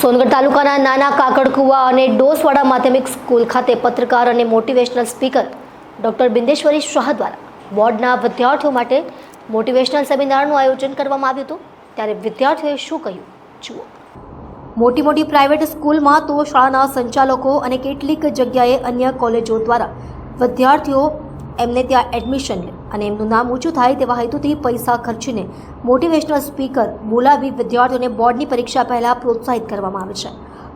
સોનગઢ તાલુકાના નાના કાકડકુવા અને ડોસવાડા માધ્યમિક સ્કૂલ ખાતે પત્રકાર અને motivational speaker doctor Bindeshwari Shah દ્વારા બોર્ડના વિદ્યાર્થીઓ માટે મોટિવેશનલ સેમિનારનું આયોજન કરવામાં આવ્યું હતું. ત્યારે વિદ્યાર્થીઓએ શું કહ્યું? જુઓ. મોટી મોટી પ્રાઇવેટ સ્કૂલમાં તો શાળાના સંચાલકો અને કેટલીક જગ્યાએ અન્ય કોલેજો દ્વારા વિદ્યાર્થીઓ એમને ત્યાં એડમિશન લે અને એમનું નામ ઊંચું થાય તેવા હેતુથી પૈસા ખર્ચીને મોટિવેશનલ સ્પીકર બોલાવી વિદ્યાર્થીઓને બોર્ડની પરીક્ષા પહેલાં પ્રોત્સાહિત કરવામાં આવે છે.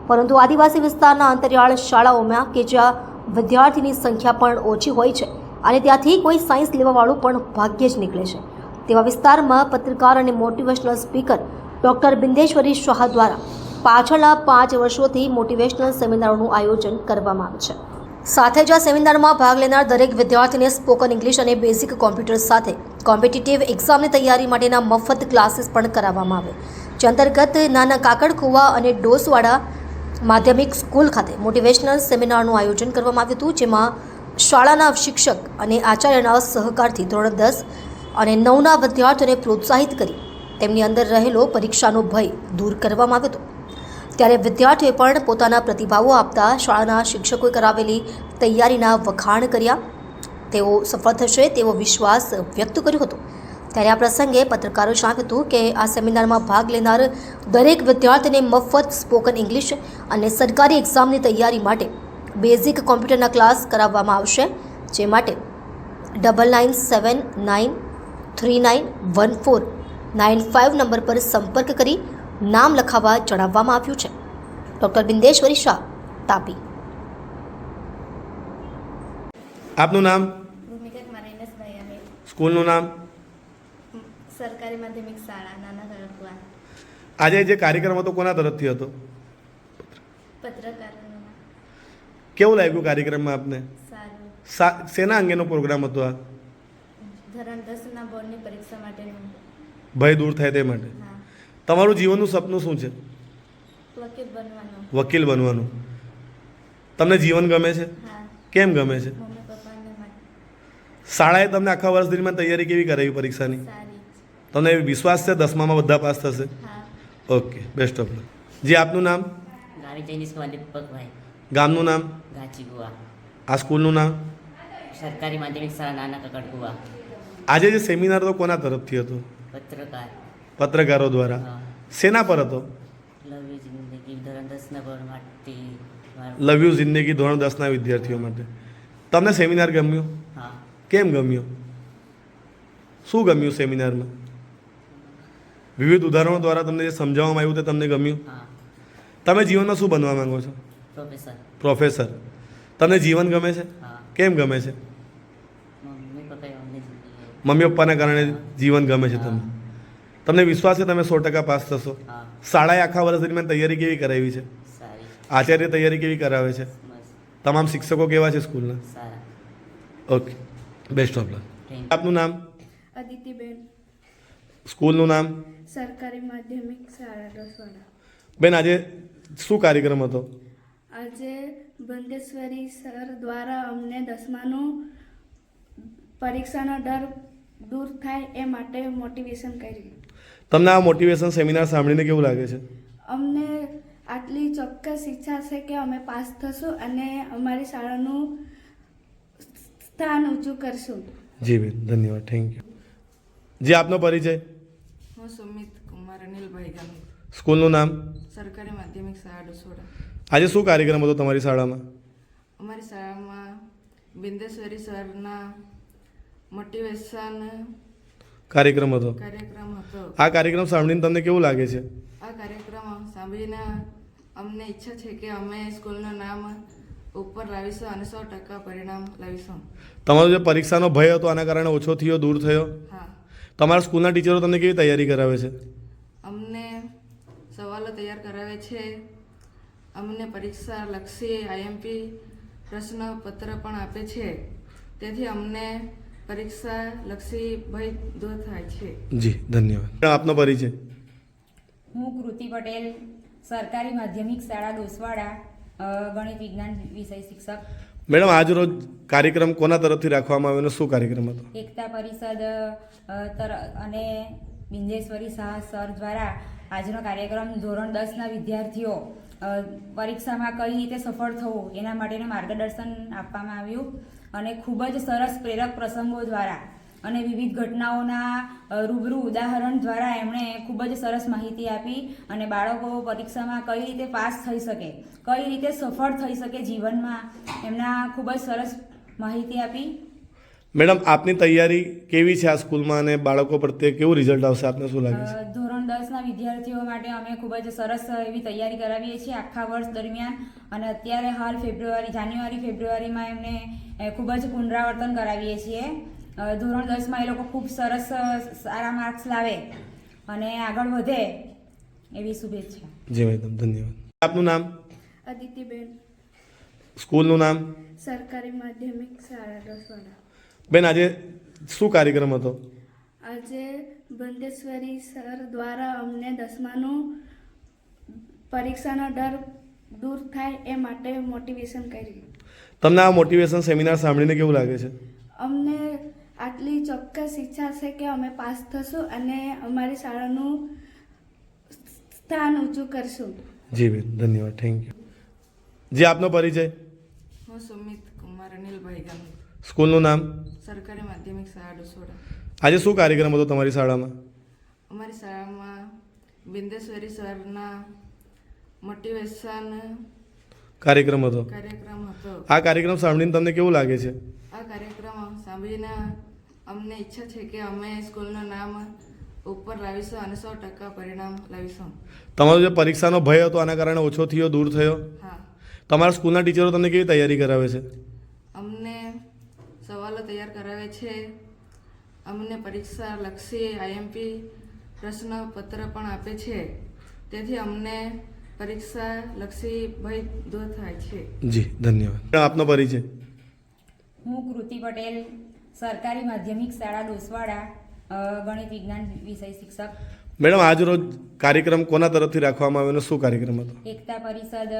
પરંતુ આદિવાસી વિસ્તારના અંતરિયાળ શાળાઓમાં કે જ્યાં વિદ્યાર્થીની સંખ્યા પણ ઓછી હોય છે અને ત્યાંથી કોઈ સાયન્સ લેવાવાળું પણ ભાગ્યે જ નીકળે છે. તેવા વિસ્તારમાં પત્રકાર અને motivational speaker doctor Bindeshwari Shah દ્વારા પાછળના પાંચ વર્ષોથી મોટિવેશનલ સેમિનારોનું આયોજન કરવામાં આવે છે. સાથે જ આ સેમિનારમાં ભાગ લેનાર દરેક વિદ્યાર્થીને સ્પોકન ઇંગ્લિશ અને બેઝિક કોમ્પ્યુટર સાથે કોમ્પિટિટિવ એક્ઝામની તૈયારી માટેના મફત ક્લાસીસ પણ કરાવવામાં આવે. જે અંતર્ગત નાના કાકડકુવા અને ડોસવાડા માધ્યમિક સ્કૂલ ખાતે મોટિવેશનલ સેમિનારનું આયોજન કરવામાં આવ્યું હતું, જેમાં શાળાના શિક્ષક અને આચાર્યના સહકારથી ધોરણ દસ અને નવના વિદ્યાર્થીઓને પ્રોત્સાહિત કરી તેમની અંદર રહેલો પરીક્ષાનો ભય દૂર કરવામાં આવ્યો હતો. ત્યારે વિદ્યાર્થીઓએ પણ પોતાના પ્રતિભાવો આપતા શાળાના શિક્ષકોએ કરાવેલી તૈયારીના વખાણ કર્યા. તેઓ સફળ થશે તેવો વિશ્વાસ વ્યક્ત કર્યો હતો. ત્યારે આ પ્રસંગે પત્રકારોએ જણાવ્યું હતું કે આ સેમિનારમાં ભાગ લેનાર દરેક વિદ્યાર્થીને મફત સ્પોકન ઇંગ્લિશ અને સરકારી એક્ઝામની તૈયારી માટે બેઝિક કોમ્પ્યુટરના ક્લાસ કરાવવામાં આવશે. જે માટે double nine seven nine three nine one four nine five number પર સંપર્ક કરી નામ લખાવવા જણાવવામાં આવ્યું છે. ડૉક્ટર બિંદેશ્વરી શાહ તાપી. આપનું નામ? ભૂમિકા મારેનસભાઈ અમે. સ્કૂલનું નામ? સરકારી માધ્યમિક શાળા નાના કડકવા આજે જે કાર્યક્રમ હતો કોના તરફથી હતો? પત્રકાર કેવું લાગ્યું કાર્યક્રમમાં આપને? સારું. સા શેના અંગેનો પ્રોગ્રામ હતો આ? ધોરણ દસના બોર્ડની પરીક્ષા માટેનું. ભય દૂર થાય તે માટે. હા. તમારું જીવનનું સપનું શું છે? વકીલ બનવાનું. તમને જીવન ગમે છે? કેમ ગમે છે? શાળાએ તમને આખા વર્ષ દરમિયાન તૈયારી કેવી કરાવી પરીક્ષાની? સારી તમને વિશ્વાસ છે દસમામાં બધા પાસ થશે? ઓકે બેસ્ટ ઓફ લક જી આપનું નામ? ગામનું નામ? આ સ્કૂલનું નામ? સરકારી માધ્યમિક શાળા નાના કકડકુવા આજે જે સેમિનાર હતો કોના તરફથી હતો? પત્રકાર. પત્રકારો દ્વારા. સેના પર હતો? લવ યુ જિંદગી ધોરણ દસના વિદ્યાર્થીઓ માટે. તમને સેમિનાર ગમ્યું? કેમ ગમ્યું? શું ગમ્યું સેમિનારમાં? વિવિધ ઉદાહરણો દ્વારા તમને જે સમજાવવામાં આવ્યું તે તમને ગમ્યું? તમે જીવનમાં શું બનવા માંગો છો? પ્રોફેસર. તમને જીવન ગમે છે? કેમ ગમે છે? મમ્મી પપ્પાના કારણે જીવન ગમે છે તમને? તમને વિશ્વાસ છે તમે સો ટકા પાસ થશો? શાળાએ આખા વર્ષ દરમિયાન તૈયારી કેવી કરાવી છે? આચાર્ય તૈયારી કેવી કરાવે છે? તમામ શિક્ષકો કેવા છે સ્કૂલના? ઓકે બેસ્ટ ઓફ લક આપનું નામ? અદિતિબેન. સ્કૂલનું નામ? સરકારી માધ્યમિક શાળા રસવાડા. બેન આજે શું કાર્યક્રમ હતો? આજે બંદેશ્વરી સર દ્વારા અમને દસમાનું પરીક્ષાનો ડર દૂર થાય એ માટે મોટિવેશન કર્યું. તમને આ મોટિવેશન સેમિનાર સાંભળીને કેવું લાગે છે? અમને આટલી ચોક્કસ ઈચ્છા છે કે અમે પાસ થશું અને અમારી શાળાનું સ્થાન ઊંચું કરશું. જી બેન ધન્યવાદ. થેન્ક યુ જી આપનો પરિચય? હું સુમિત કુમાર અનિલભાઈ ગામી સ્કૂલનું નામ? સરકારી માધ્યમિક શાળા ડોસોડા. આજે શું કાર્યક્રમ હતો તમારી શાળામાં? અમારી શાળામાં બિંદેશ્વરી સરના મોટિવેશન કાર્યક્રમ હતો. કાર્યક્રમ હતો. આ કાર્યક્રમ સાંભળીને તમને કેવું લાગે છે? આ કાર્યક્રમ સાંભળીને અમને ઈચ્છા છે કે અમે સ્કૂલનું નામ ઉપર લાવીશું અને સો ટકા પરિણામ લાવીશું. તમારો જે પરીક્ષાનો ભય હતો આના કારણે ઓછો થયો દૂર થયો? હા. તમારા સ્કૂલના ટીચરો તમને કેવી તૈયારી કરાવે છે? અમને સવાલો તૈયાર કરાવે છે. અમને પરીક્ષા લક્ષી આઈએમપી પ્રશ્નપત્ર પણ આપે છે. તેથી અમને પરીક્ષા લક્ષી ભય થાય છે. જી ધન્યવાદ. આપનો પરિચય? હું કૃતિ પટેલ સરકારી માધ્યમિક શાળા ડોસવાડા ગણિત વિજ્ઞાન વિષય શિક્ષક. મેડમ આજ રોજ કાર્યક્રમ કોના તરફથી રાખવામાં આવ્યો શું કાર્યક્રમ હતો? એકતા પરિષદ તર અને બિંદેશ્વરી શાહ સર દ્વારા આજનો કાર્યક્રમ ધોરણ દસના વિદ્યાર્થીઓ પરીક્ષામાં કઈ રીતે સફળ થવું એના માટેનું માર્ગદર્શન આપવામાં આવ્યું અને ખૂબ જ સરસ પ્રેરક પ્રસંગો દ્વારા અને વિવિધ ઘટનાઓના રૂબરૂ ઉદાહરણ દ્વારા એમણે ખૂબ જ સરસ માહિતી આપી અને બાળકો પરીક્ષામાં કઈ રીતે પાસ થઈ શકે કઈ રીતે સફળ થઈ શકે જીવનમાં એમના ખૂબ જ સરસ માહિતી આપી. મેડમ આપની તૈયારી કેવી છે આ સ્કૂલમાં અને બાળકો પ્રત્યે કેવું રિઝલ્ટ આવશે? આપને શું લાગે છે? દસના વિદ્યાર્થીઓ માટે અમે ખૂબ જ સરસ એવી તૈયારી કરાવીએ છીએ આખા વર્ષ દરમિયાન. અને અત્યારે હાલ ફેબ્રુઆરી જાન્યુઆરી ફેબ્રુઆરીમાં એમને ખૂબ જ પુનરાવર્તન કરાવીએ છીએ. ધોરણ દસમાં એ લોકો ખૂબ સરસ સારા માર્ક્સ લાવે અને આગળ વધે એવી શુભેચ્છા. જી મેડમ ધન્યવાદ. આપનું નામ? અદિતિબેન. સ્કૂલનું નામ? સરકારી માધ્યમિક શાળા ડોસવાડા બેન આજે શું કાર્યક્રમ હતો? આજે બંદેશ્વરી સર દ્વારા અમને દસમાનું પરીક્ષાનો ડર દૂર થાય એ માટે મોટિવેશન કરી. તમને આ મોટિવેશન સેમિનાર સાંભળીને કેવું લાગે છે? અમને આટલી ચોક્કસ ઈચ્છા છે કે અમે પાસ થશું અને અમારી શાળાનું સ્થાન ઊંચું કરશું. જી બેન ધન્યવાદ. થેન્ક યુ જી આપનો પરિચય? હું સુમિત કુમાર અનિલભાઈ ગામ સ્કૂલનું નામ? સરકારી માધ્યમિક શાળા ડોસોડા. આજે શું કાર્યક્રમ હતો તમારી શાળામાં? અમારી શાળામાં બિંદેશ્વરી સરના મોટિવેશન કાર્યક્રમ હતો. કાર્યક્રમ હતો. આ કાર્યક્રમ સાંભળીને તમને કેવું લાગે છે? આ કાર્યક્રમ સાંભળીને અમને ઈચ્છા છે કે અમે સ્કૂલનું નામ ઉપર લાવીશું અને સો ટકા પરિણામ લાવીશું. તમારો જે પરીક્ષાનો ભય હતો આના કારણે ઓછો થયો દૂર થયો? હા. તમારા સ્કૂલના ટીચરો તમને કેવી તૈયારી કરાવે છે? અમને સવાલો તૈયાર કરાવે છે અમને પરીક્ષા લક્ષી આઈએમપી પ્રશ્નપત્ર પણ આપે છે. તેથી અમને પરીક્ષા લક્ષી ભય દૂર થાય છે. જી ધન્યવાદ. આપનો પરિચય. હું કૃતિ પટેલ સરકારી માધ્યમિક શાળા ડોસવાડા ગણિત વિજ્ઞાન વિષય શિક્ષક. મેડમ આજ રોજ કાર્યક્રમ કોના તરફથી રાખવામાં આવ્યો શું કાર્યક્રમ હતો? એકતા પરિષદ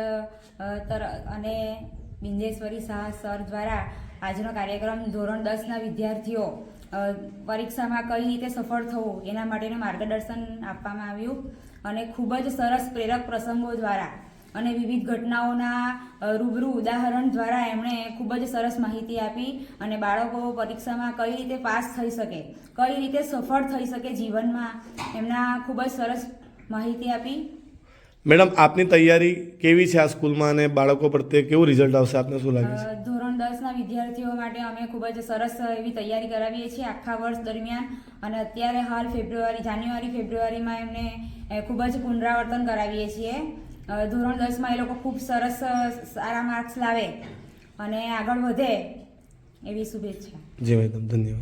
તર અને બિંદેશ્વરી શાહ સર દ્વારા આજનો કાર્યક્રમ ધોરણ દસના વિદ્યાર્થીઓ પરીક્ષામાં કઈ રીતે સફળ થવું એના માટેનું માર્ગદર્શન આપવામાં આવ્યું અને ખૂબ જ સરસ પ્રેરક પ્રસંગો દ્વારા અને વિવિધ ઘટનાઓના રૂબરૂ ઉદાહરણ દ્વારા એમણે ખૂબ જ સરસ માહિતી આપી અને બાળકો પરીક્ષામાં કઈ રીતે પાસ થઈ શકે કઈ રીતે સફળ થઈ શકે જીવનમાં એમના ખૂબ જ સરસ માહિતી આપી. મેડમ આપની તૈયારી કેવી છે આ સ્કૂલમાં અને બાળકો પ્રત્યે કેવું રિઝલ્ટ આવશે? આપને શું લાગે છે? દસના વિદ્યાર્થીઓ માટે અમે ખૂબ જ સરસ એવી તૈયારી કરાવીએ છીએ આખા વર્ષ દરમિયાન. અને અત્યારે હાલ ફેબ્રુઆરી, જાન્યુઆરી, ફેબ્રુઆરીમાં એમને ખૂબ જ પુનરાવર્તન કરાવીએ છીએ. ધોરણ દસમાં એ લોકો ખૂબ સરસ સારા માર્ક્સ લાવે અને આગળ વધે એવી શુભેચ્છા. જી મેડમ, ધન્યવાદ.